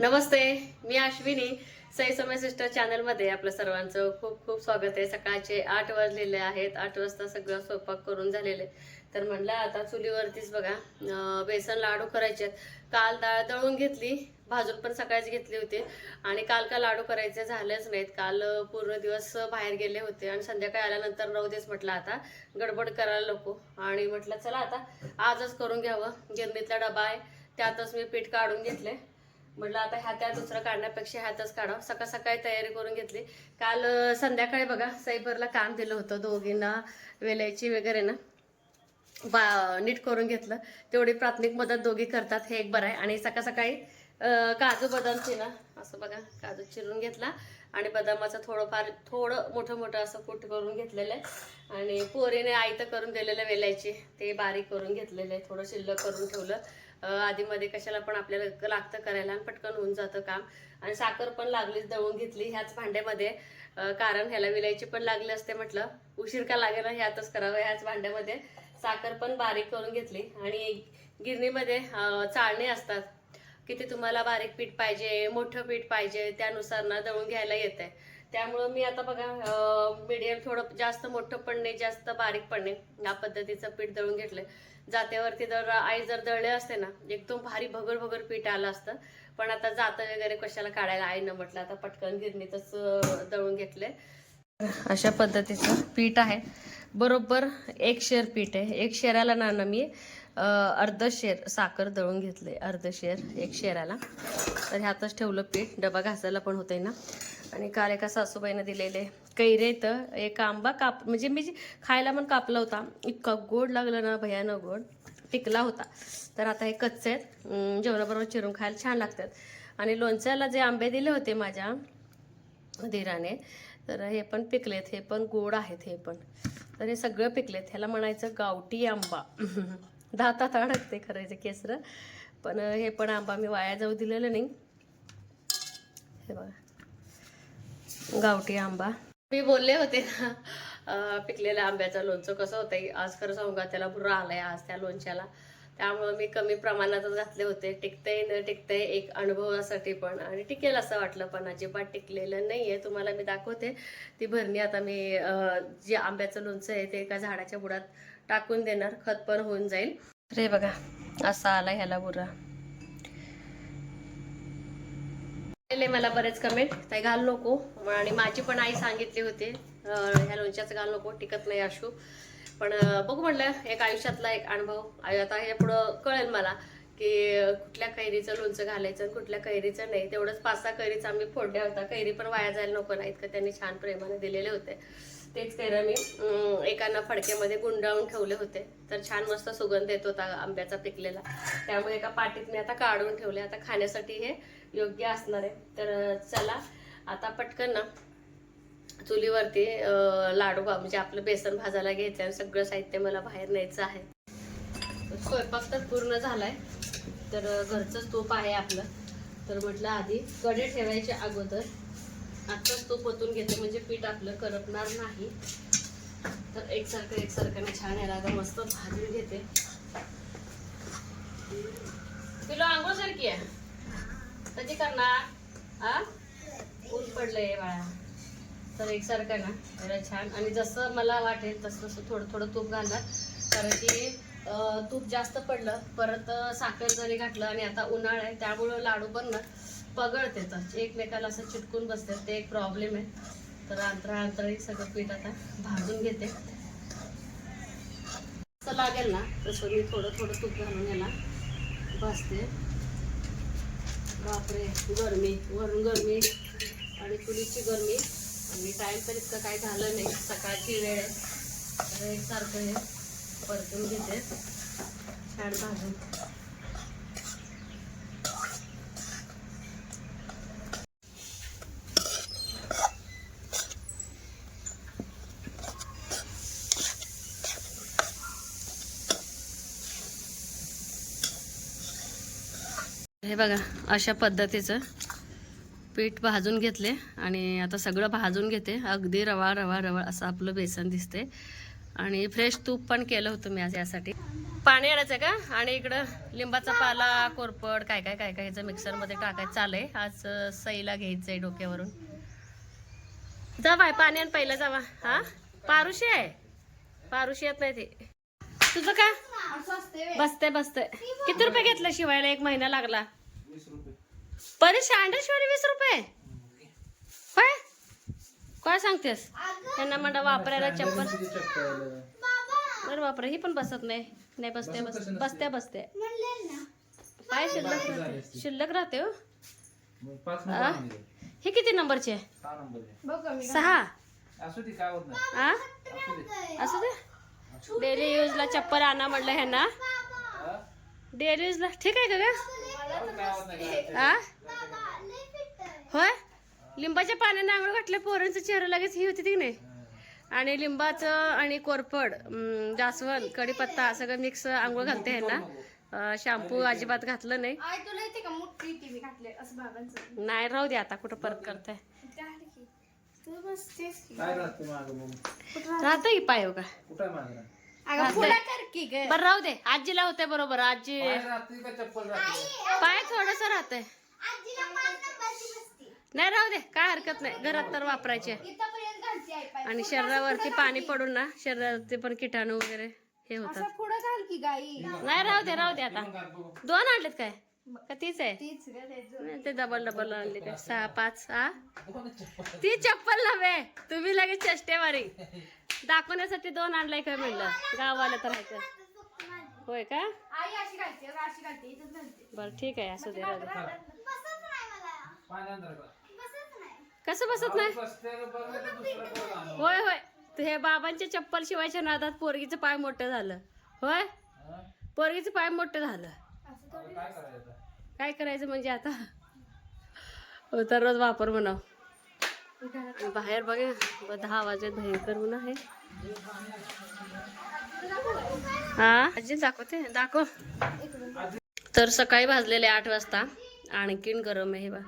नमस्ते मी अश्विनी. सई समय सिस्टर चॅनलमध्ये आपलं सर्वांचं खूप खूप स्वागत आहे. सकाळचे आठ वाजलेले आहेत. आठ वाजता सगळं स्वयंपाक करून झालेले. तर म्हणलं आता चुलीवरतीच बघा बेसन लाडू करायचे आहेत. काल डाळ दळून घेतली भाजून पण सकाळीच घेतली होती. आणि काल का लाडू करायचे झालेच नाहीत. काल पूर्ण दिवस बाहेर गेले होते आणि संध्याकाळी आल्यानंतर नऊ दिवस म्हटलं आता. गडबड करायला नको. आणि म्हटलं चला आता आजच करून घ्यावं. गिरणीतला डबा आहे. त्यातच मी पीठ काढून घेतले म्हटलं आता ह्या त्या दुसरं काढण्यापेक्षा ह्यातच काढावं. सकाळ सकाळी तयारी करून घेतली. काल संध्याकाळी बघा सैबरला काम दिलं होतं. दोघींना वेलायची वगैरे ना बा नीट करून घेतलं. तेवढी प्राथमिक मदत दोघी करतात. हे एक बरं आहे. आणि सकाळ सकाळी काजू बदामची ना असं बघा काजू चिरून घेतला. आणि बदामाचं थोडंफार थोडं मोठं मोठं असं कुट करून घेतलेलं आहे. आणि पोरीने आयतं करून दिलेलं वेलायची. ते बारीक करून घेतलेलं आहे. थोडं शिल्लक करून ठेवलं. आधीमध्ये कशाला पण आपल्याला लागतं करायला आणि पटकन होऊन जातं काम. आणि साखर पण लागलीच दळून घेतली ह्याच भांड्यामध्ये. कारण ह्याला विलायची पण लागली असते म्हटलं. उशीर का लागेल ह्यातच करावं ह्याच भांड्यामध्ये. साखर पण बारीक करून घेतली. आणि गिरणीमध्ये चाळणे असतात. किती तुम्हाला बारीक पीठ पाहिजे मोठं पीठ पाहिजे त्यानुसार ना दळून घ्यायला येते त्यामुळं मी आता बघा मीडियम थोडं जास्त मोठं पण नाही जास्त बारीक पण नाही. या पद्धतीचं पीठ दळून घेतलंय. जात्यावरती जर आई जर दळले असते ना एकदम भारी भगर भगर पीठ आलं असतं. पण आता जातं वगैरे कशाला काढायला? आईनं म्हटलं आता पटकन गिरणीतच दळून घेतले अशा पद्धतीचं पीठ आहे. बरोबर एक शेर पीठ आहे. एक शेराला ना ना मी अर्ध शेर साखर दळून घेतले अर्ध शेर एक शेराला. तर ह्यातच ठेवलं पीठ. डबा घासायला पण होते ना. आणि काल एका सासूबाईनं दिलेले कैरे तर एक आंबा काप म्हणजे मी जे खायला पण कापला होता इतका गोड लागला ना भयानक गोड. टिकला होता. तर आता हे कच्चे आहेत. जेवणाबरोबर चिरून खायला छान लागतात. आणि लोणच्याला जे आंबे दिले होते माझ्या धीराने तर हे पण पिकलेत. हे पण गोड आहेत हे पण. तर हे सगळं पिकलेत. ह्याला म्हणायचं गावठी आंबा. दातात अडकते करायचं केसर. पण हे पण आंबा मी वाया जाऊ दिलेलं नाही. हे बघा. गावठी आंबा. मी बोलले होते ना पिकलेल्या आंब्याचं लोणचं कसं होतंय आज खरं सांगू का त्याला बुरा आलाय आज त्या लोणच्याला. त्यामुळं मी कमी प्रमाणातच घातले होते. टिकतंय न टिकतंय एक अनुभवासाठी पण आणि टिकेल असं वाटलं पण अजिबात टिकलेलं नाही आहे तुम्हाला मी दाखवते. ती भरणी आता मी जे आंब्याचं लोणचं आहे ते एका झाडाच्या बुडात टाकून देणार. खत पण होऊन जाईल. रे बघा असा आला ह्याला बुरा. केले मला बरेच कमेंट ते घाल नको. आणि माझी पण आई सांगितली होती. ह्या लोणच्याचं घाल नको टिकत नाही अशू. पण बघू म्हटलं एक आयुष्यातला एक अनुभव. आता हे पुढं कळेल मला की कुठल्या कैरीचं लोणचं घालायचं आणि कुठल्या कैरीचं नाही. तेवढंच पाच सहा कैरीचा आम्ही फोडल्या होता कैरी पण वाया जायला नको नाही इतकं त्यांनी छान प्रेमाने दिलेले होते. तेच कैरं मी एकांना फडक्यामध्ये गुंडाळून ठेवले होते. तर छान मस्त सुगंध येत होता आंब्याचा पिकलेला. त्यामुळे एका पाटीत मी आता काढून ठेवले. आता खाण्यासाठी हे योग्य असणार आहे. तर चला आता पटकन ना चुलीवरती लाडू म्हणजे आपलं बेसन भाजायला घ्यायचं आणि सगळं साहित्य मला बाहेर न्यायचं आहे. स्वयंपाक तर पूर्ण झालाय. तर घरचं घरचंच तूप आहे आपलं. तर म्हटलं आधी कडे ठेवायच्या अगोदर. आत्ताच तूप ओतून घेते म्हणजे पीठ आपलं करपणार नाही. तर एकसारखं एकसारखं छान यायला आता मस्त भाजून घेते. तुला आंघोळ सारखी आहे. कधी करणार? आ ऊन पडलंय बाळा. तर एकसारखं ना जरा छान. आणि जसं मला वाटेल तसं तसं थोडं थोडं तूप घालणार. कारण की तूप जास्त पडलं परत साखर जरी घातलं आणि आता उन्हाळा आहे त्यामुळं लाडू पण ना पगळते तर. एकमेकाला असं चिटकून बसते ते एक प्रॉब्लेम आहे. तर अंतरा अंतराही सगळं पीठ आता भाजून घेते. असं लागेल ना तसं मी थोडं थोडं तूप घालून याला भाजते बापरे गरमी वरून गरमी आणि चुलीची गरमी. आणि टाईम तर इतकं काही झालं नाही. सकाळची वेळ आहे. एकसारखं हे परतून घेते. छान भाजून. हे बघा अशा पद्धतीचं पीठ भाजून घेतले आणि आता सगळं भाजून घेते. अगदी रवा रवा रवा असं आपलं बेसन दिसते आणि फ्रेश तूप पण केलं होतं मी आज यासाठी. पाणी आणायचं का? आणि इकडं लिंबाचा पाला कोरपड काय काय काय काय ह्याचं मिक्सरमध्ये टाकायचं. चालय आज सईला घ्यायचंय डोक्यावरून. जा बाय पाणी आण पहिलं जावा. हा? पारुशी आहे. पारुशी येत नाही ते. तुझं का? बसते बसते किती रुपये घेतलं शिवायला? एक महिना लागला. पण शहाण्णव शिवाय वीस रुपये काय काय सांगतेस? त्यांना म्हणा वापरायला चप्पल। बरं वापरा ही पण बसत नाही नाही बसते बस बसत्या बसते। पाय शिल्लक राहते शिल्लक। राहते हो? हे किती नंबरचे आहे? सहा नंबर आहे. सहा? असू दे काय होत नाही. आ? असू दे. असू दे. डेली यूजला चप्पल आणा म्हटलं ह्यांना? डेली यूजला ठीक आहे का ग असू दे, काय होत नाही काय. आ होय? लिंबाच्या पाण्याने आंघोळ घातल्या पोरांचं चेहरा लगेच ही होती ती की नाही? आणि लिंबाचं आणि कोरफड जास्वंद कढीपत्ता सगळं मिक्स आंघोळ घालते ह्यांना. शॅम्पू अजिबात घातलं नाही. नाही राहू दे आता कुठं परत करताय. राहते की पाय हो का बरं राहू दे. आजीला होते बरोबर आजी. पाय थोडस राहतंय. नाही राहू दे काय हरकत नाही. घरात तर वापरायचे. आणि शरीरावरती पाणी पडून ना शरीरावरती पण किटाणू वगैरे हे होतात. असं पुढे घाल की गाई. नाही राहू दे राहू दे आता. दोन आणलेत काय? का तीच आहे? ते डबल डबल आणले काय? सहा पाच हा. ती चप्पल नव्हे. तुम्ही लगेच चष्टेवारी दाखवण्यासाठी दोन आणलाय काय म्हणलं? गावाला तर आहे का? होय का? आई अशी घालते अगं अशी घालते इथंच घालते. बरं ठीक आहे असू दे राहू दे. कसं बसत नाही? होय होय. हे बाबांचे चप्पल शिवायच्या नादात पोरगीचं पाय मोठं झालं. होय? पोरगीचं पाय मोठं झालं. काय करायचं म्हणजे आता? तर रोज वापर म्हणाव. बाहेर बघा दहा वाजे भयंकर ऊन आहे. हा? आजी दाखवते दाखव. तर सकाळी भाजलेले आठ वाजता. आणखीन गरम आहे बा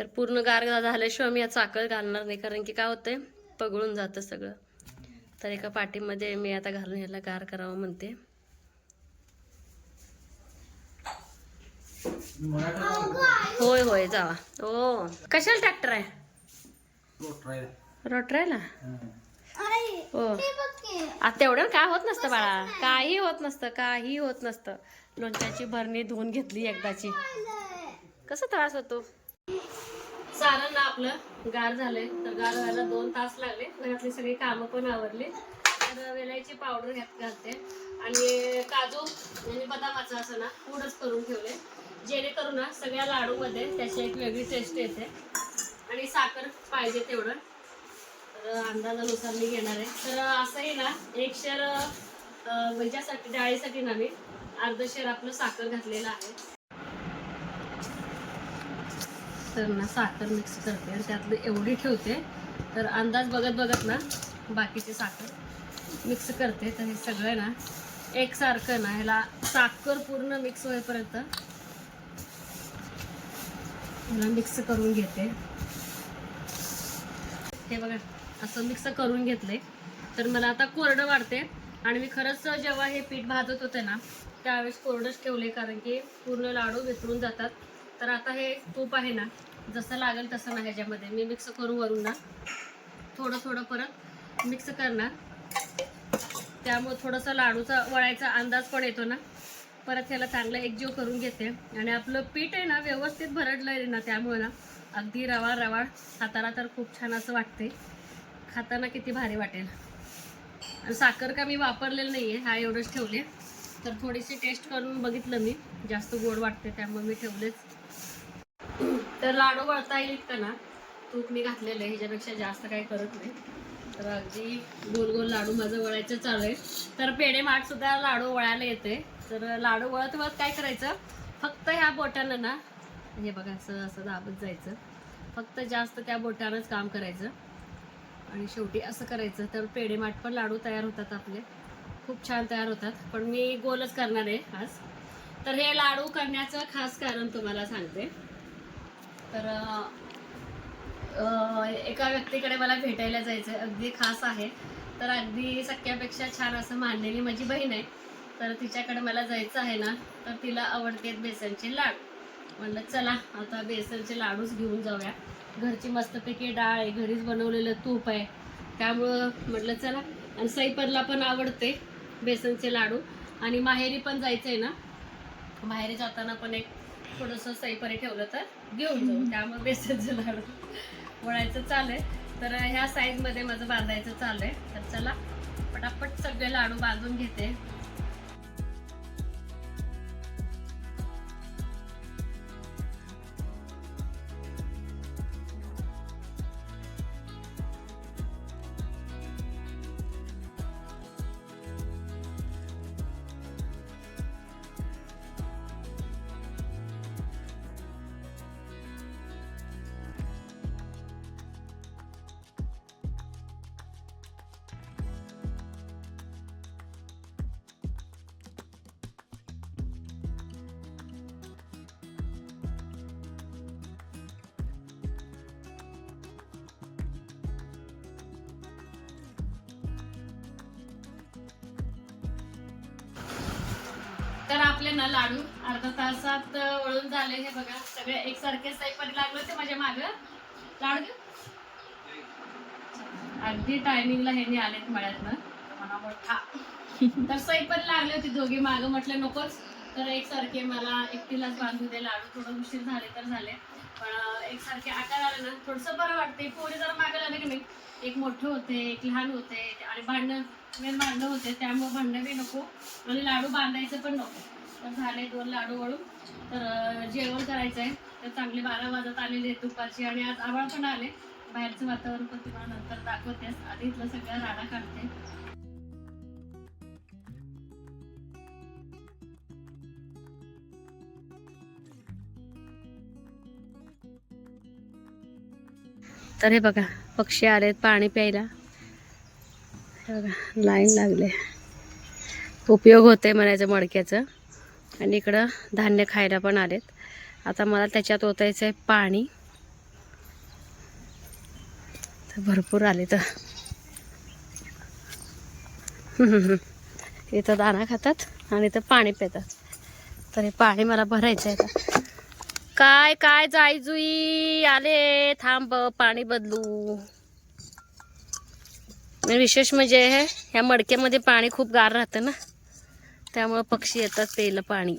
तर पूर्ण गार झाल्याशिवाय मी या चाकळ घालणार नाही कारण की काय होतंय पगळून जातं सगळं. तर एका पाठीमध्ये मी आता घालून ह्याला गार करावं म्हणते. होय होय जावा. हो कशाला ट्रॅक्टर आहे? रोटरायला? हो आता तेवढं काय होत नसतं बाळा. काही होत नसतं काही होत नसतं. लोणच्याची भरणी धुवून घेतली एकदाची. कसा त्रास होतो? सारण ना आपलं गार झालंय. तर गार व्हायला दोन तास लागले. घरातली सगळी कामं पण आवरली. तर वेलायची पावडर घ्यात घालते. आणि काजू आणि बदामाचं असं ना पूडच करून ठेवले जेणेकरून ना सगळ्या लाडूमध्ये त्याची एक वेगळी टेस्ट येते. आणि साखर पाहिजे तेवढं. तर अंदाजानुसार मी घेणार आहे. तर असंही ना एक शेर म्हणजेसाठी म्हणजे डाळीसाठी ना मी अर्ध शेर आपलं साखर घातलेलं आहे. मिक्सर ना साखर मिक्स करते आणि त्यातलं एवढी ठेवते. तर अंदाज बघत बघत ना बाकीचे साखर मिक्स करते. तर हे सगळं ना एकसारखं ना ह्याला साखर पूर्ण मिक्स होईपर्यंत ह्याला मिक्स करून घेते. हे बघा असं मिक्स करून घेतले तर मला आता कोरडं वाढते आणि मी खरंच जेव्हा हे पीठ भाजत होते ना त्यावेळेस कोरडंच ठेवले कारण की पूर्ण लाडू वितळून जातात. तर आता हे तूप आहे ना जसं लागेल तसं ना ह्याच्यामध्ये. मी मिक्स करू वरून ना. थोडं थोडं परत मिक्स करणार. त्यामुळे थोडंसं लाडूचा वळायचा अंदाज पण येतो ना. परत ह्याला चांगलं एकजीव करून घेते. आणि आपलं पीठ आहे ना व्यवस्थित भरडलं आहे ना त्यामुळे ना अगदी रवाळ रवाळ खाताना तर खूप छान असं वाटते खाताना किती भारी वाटेल. आणि साखर का मी वापरलेलं नाही आहे हा एवढंच ठेवले. तर थोडीशी टेस्ट करून बघितलं मी. जास्त गोड वाटते त्यामुळे मी ठेवलेच. तर लाडू वळता येईल का ना? तूप मी घातलेलं आहे ह्याच्यापेक्षा जास्त काही करत नाही. तर अगदी गोल गोल लाडू माझं वळायचं चालू आहे. तर पेढे माठ सुद्धा लाडू वळायला येते. तर लाडू वळत वळत काय करायचं? फक्त ह्या बोटानं ना हे बघा असं असं दाबत जायचं. फक्त जास्त त्या बोटानंच काम करायचं. आणि शेवटी असं करायचं. तर पेढे माठ पण लाडू तयार होतात आपले. खूप छान तयार होतात. पण मी गोलच करणार आहे आज. तर हे लाडू करण्याचं खास कारण तुम्हाला सांगते. तर एका व्यक्तीकडे मला भेटायला जायचं अगदी खास आहे. तर अगदी सख्यापेक्षा छान असं मानलेली माझी बहीण आहे. तर तिच्याकडे मला जायचं आहे ना तर तिला आवडते बेसनचे लाडू. म्हणलं चला आता बेसनचे लाडूच घेऊन जाऊया. घरची मस्तपैकी डाळ आहे घरीच बनवलेलं तूप आहे. त्यामुळं म्हटलं चला. आणि सईपरला पण आवडते बेसनचे लाडू. आणि माहेरी पण जायचं आहे ना. माहेरी जाताना पण एक थोडंसं सईपरी ठेवलं तर घेऊन जाऊ. त्यामुळे बेसनचं लाडू वळायचं चालू आहे. तर ह्या साईजमध्ये माझं बांधायचं चालू आहे. तर चला पटापट सगळे लाडू बांधून घेते. आपले ना लाडू. अर्धा तासात वळून झाले हे बघा. सगळे एकसारखे सईपरी लागले होते माझ्या माग. लाडू? अगदी टायमिंगला हे आलेत मळ्यातनं. म्हणा मोठा. तर सईपरी लागले होते दोघी माग. म्हटलं नकोच. तर एकसारखे मला एकटीलाच बांधू दे. लाडू थोडं उशीर झाले तर झाले. पण एकसारखे आकार आले ना थोडंसं बरं वाटते पोरी जरा मागे लागले की नाही. एक मोठे होते एक लहान होते आणि भांडणं मेन भांडणं होते. त्यामुळे भांडणं बी नको. आणि लाडू बांधायचं पण नको. झाले दोन लाडू वळून तर जेवण करायचं आहे तर चांगले बारा वाजत आलेले आहेत दुपारची आणि आज आभाळ पण आले. बाहेरचं वातावरण पण तुम्हाला नंतर दाखवतेस आधी इथलं सगळं राडा काढते. तर हे बघा पक्षी आलेत पाणी प्यायला. बघा लाईन लागले. उपयोग होते म्हणायचं मडक्याचं. आणि इकडं धान्य खायला पण आलेत. आता मला त्याच्यात ओतायचं आहे पाणी. तर भरपूर आले तर. इथं दाणा खातात आणि इथं पाणी पितात. तर हे पाणी मला भरायचं आहे का काय काय जाई जुई आले. थांब पाणी बदलू. विशेष म्हणजे हे ह्या मडक्यामध्ये पाणी खूप गार राहतं ना. त्यामुळं पक्षी येतात प्यायला पाणी.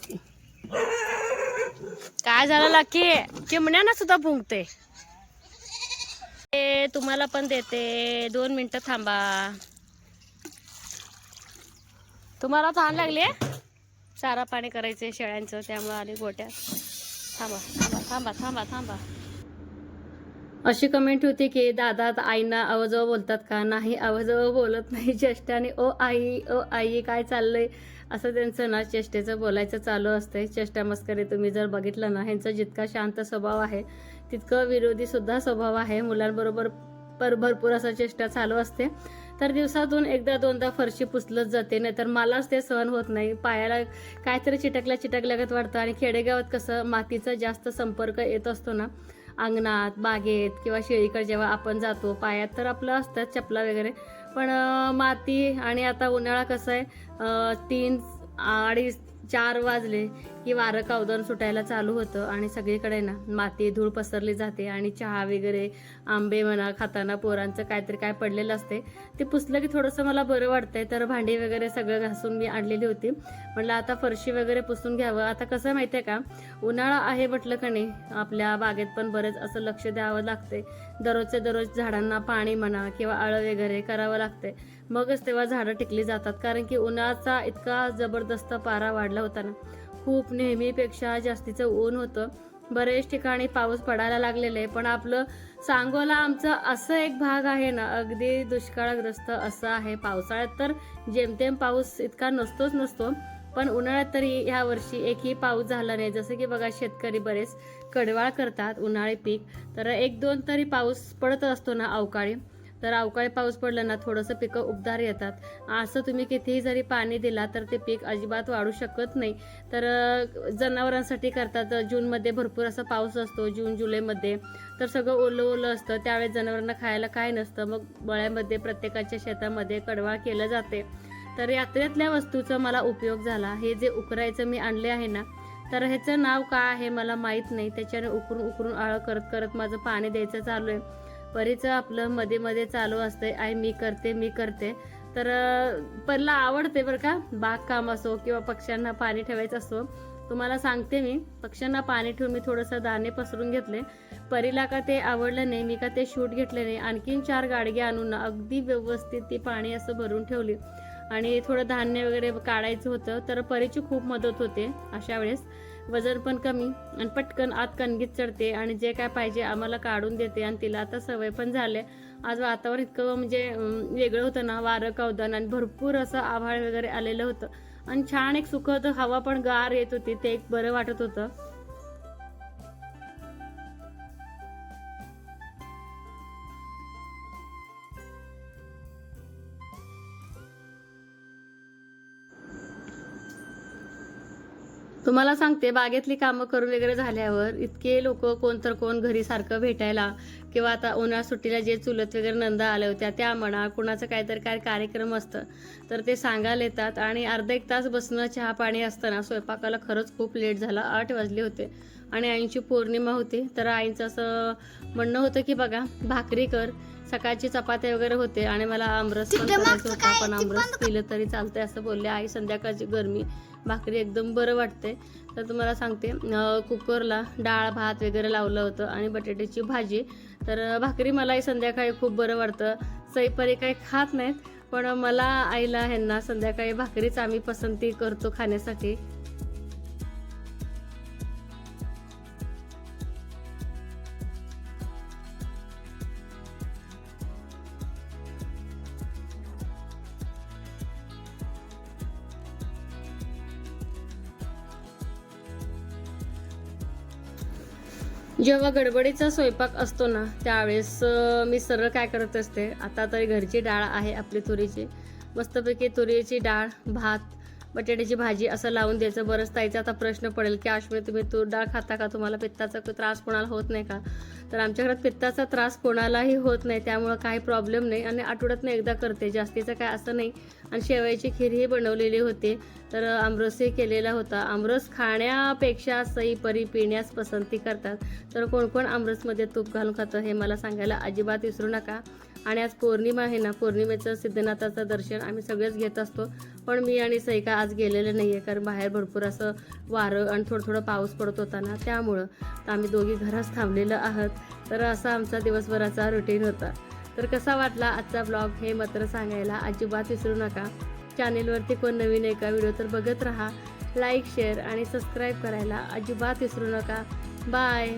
काय झालं लाकी? चिमण्याना सुद्धा भुंकते. तुम्हाला पण देते. दोन मिनटं थांबा. तुम्हाला तहान लागली चारा पाणी करायचे शेळ्यांचं त्यामुळं आली गोट्या. थांबा थांबा थांबा थांबा थांबा. अशी कमेंट होती की दादा आईना आवाजव बोलतात का? नाही आवाजव बोलत नाही चेष्टाने ओ आई ओ आई काय चाललंय? असं त्यांचं ना चेष्टेचं बोलायचं चालू असतंय. चेष्टा मस्करी तुम्ही जर बघितलं ना ह्यांचा जितका शांत स्वभाव आहे तितकं विरोधीसुद्धा स्वभाव आहे. मुलांबरोबर पर भरपूर असा चेष्टा चालू असते. तर दिवसातून एकदा दोनदा फरशी पुसलत जाते. नाहीतर मलाच ते सहन होत नाही. पायाला काहीतरी चिटकल्या चिटकल्यागत वाटतं आणि खेडेगावात कसं मातीचा जास्त संपर्क येत असतो ना अंगणात बागेत किंवा शेळीकडे जेव्हा आपण जातो पायात तर आपलं असतात चपला वगैरे. पण माती आणि आता उन्हाळा कसं आहे तीन अडीच चार वाजले की वारं कावदन सुटायला चालू होतं आणि सगळीकडे ना माती धूळ पसरली जाते आणि चहा वगैरे आंबे म्हणा खाताना पोरांचं काहीतरी काय पडलेलं असते. ते पुसलं की थोडंसं मला बरं वाटतंय तर भांडी वगैरे सगळं घासून मी आणलेली होती. म्हटलं आता फरशी वगैरे पुसून घ्यावं. आता कसं माहिती आहे का? उन्हाळा आहे म्हटलं का नाही आपल्या बागेत पण बरेच असं लक्ष द्यावं लागते. दररोजचे दररोज झाडांना पाणी म्हणा किंवा आळं वगैरे करावं लागते. मगच तेव्हा झाडं टिकली जातात. कारण की उन्हाचा इतका जबरदस्त पारा वाढला होता ना खूप नेहमीपेक्षा जास्तीचं ऊन होतं. बरेच ठिकाणी पाऊस पडायला लागलेले आहे पण आपलं सांगोला आमचं असं एक भाग आहे ना अगदी दुष्काळग्रस्त असं आहे. पावसाळ्यात तर जेमतेम पाऊस इतका नसतोच नसतो पण उन्हाळ्यात तरी ह्या वर्षी एकही पाऊस झाला नाही. जसं की बघा शेतकरी बरेच कडवाळ करतात उन्हाळी पीक. तर एक दोन तरी पाऊस पडत असतो ना अवकाळी. तर अवकाळी पाऊस पडला ना थोडंसं पिकं उबदार येतात. असं तुम्ही कितीही जरी पाणी दिला तर ते पीक अजिबात वाढू शकत नाही. तर जनावरांसाठी करतात. जूनमध्ये भरपूर असा पाऊस असतो जून जुलैमध्ये. तर सगळं ओलं ओलं असतं. त्यावेळेस जनावरांना खायला काय नसतं. मग बळ्यामध्ये प्रत्येकाच्या शेतामध्ये कडवाळ केलं जाते. तर तर यात्रेतल्या वस्तूचा मला उपयोग झाला. हे जे उकरायचं मी आणले आहे ना तर ह्याचं नाव काय आहे मला माहीत नाही. त्याच्याने उकरून उकरून आळ करत करत माझं पाणी द्यायचं चालू आहे. परीचं आपलं मध्ये मध्ये चालू असते आई मी करते मी करते. तर परला आवडते बरं का बागकाम असो किंवा पक्ष्यांना पाणी ठेवायचं असो. तुम्हाला सांगते मी पक्ष्यांना पाणी ठेवून मी थोडंसं दाणे पसरून घेतले. परीला का ते आवडलं नाही मी का ते शूट घेतले नाही आणखीन चार गाडगे आणून ना अगदी व्यवस्थित ती पाणी असं भरून ठेवली. आणि थोडं धान्य वगैरे काढायचं होतं तर परीची खूप मदत होते अशा वेळेस. वजन पण कमी आणि पटकन आत कणगीत चढते आणि जे काय पाहिजे आम्हाला काढून देते आणि तिला आता सवय पण झाले. आज वातावरण इतकं म्हणजे वेगळं होतं ना वारं कवदान आणि भरपूर असं आभाळ वगैरे आलेलं होतं. आणि छान एक सुखद हवा पण गार येत होती ते एक बरं वाटत होतं. तुम्हाला सांगते बागेतली कामं करून वगैरे झाल्यावर इतके लोक कोण तर कोण घरी सारखं भेटायला किंवा आता उन्हाळ्या सुट्टीला जे चुलत वगैरे नंदा आल्या होत्या त्या म्हणा कुणाचं काहीतरी काय कार्यक्रम असतं तर ते सांगायला येतात. आणि अर्धा एक तास बसणं चहा पाणी असताना स्वयंपाकाला खरंच खूप लेट झाला आठ वाजले होते. आणि आईंची पौर्णिमा होती. तर आईंचं असं म्हणणं होतं की बघा भाकरी कर सकाळची चपात्या वगैरे होते आणि मला आमरस पण करायचं होता. पण आमरस केलं तरी चालतंय असं बोलले आई. संध्याकाळची गरमी भाकरी एकदम बरं वाटते तर तुम्हाला सांगते कुकरला डाळ भात वगैरे लावलं होतं आणि बटाट्याची भाजी. तर भाकरी मलाही संध्याकाळी खूप बरं वाटतं. सईपरी काही खात नाहीत पण मला आईला ह्यांना संध्याकाळी भाकरीच आम्ही पसंती करतो खाण्यासाठी. जेव्हा गडबडीचा स्वयंपाक असतो ना त्यावेळेस मी सरळ काय करत असते आता तरी घरची डाळ आहे आपली तुरीची. मस्तपैकी तुरीची डाळ भात बटाट्याची भाजी असं लावून द्यायचं. बरंच ताईचा आता प्रश्न पडेल की आश्मी तुम्ही तूर डाळ खाता का? तुम्हाला पित्ताचा त्रास कोणाला होत नाही का? तर आमच्या घरात पित्ताचा त्रास कोणालाही होत नाही. त्यामुळं काही प्रॉब्लेम नाही आणि आठवड्यातनं एकदा करते. जास्तीचं काय असं नाही. आणि शेवयाची खीरही बनवलेली होती. तर आमरसही केलेला होता. आमरस खाण्यापेक्षा सई परी पिण्यास पसंती करतात. तर कोण कोण आमरसमध्ये तूप घालून खातं हे मला सांगायला अजिबात विसरू नका. आणि आज पौर्णिमा आहे ना पौर्णिमेचं सिद्धनाथाचं दर्शन आम्ही सगळेच घेत असतो. पण मी आणि सैका आज गेलेलं नाही आहे कारण बाहेर भरपूर असं वारं आणि थोडं थोडं पाऊस पडत होता ना त्यामुळं तर आम्ही दोघी घरात थांबलेलं आहोत. तर असा आमचा दिवसभराचा रुटीन होता. तर कसा वाटला आजचा ब्लॉग हे मात्र सांगायला अजिबात विसरू नका. चॅनेलवरती कोण नवीन एका व्हिडिओ तर बघत राहा. लाईक शेअर आणि सबस्क्राईब करायला अजिबात विसरू नका. बाय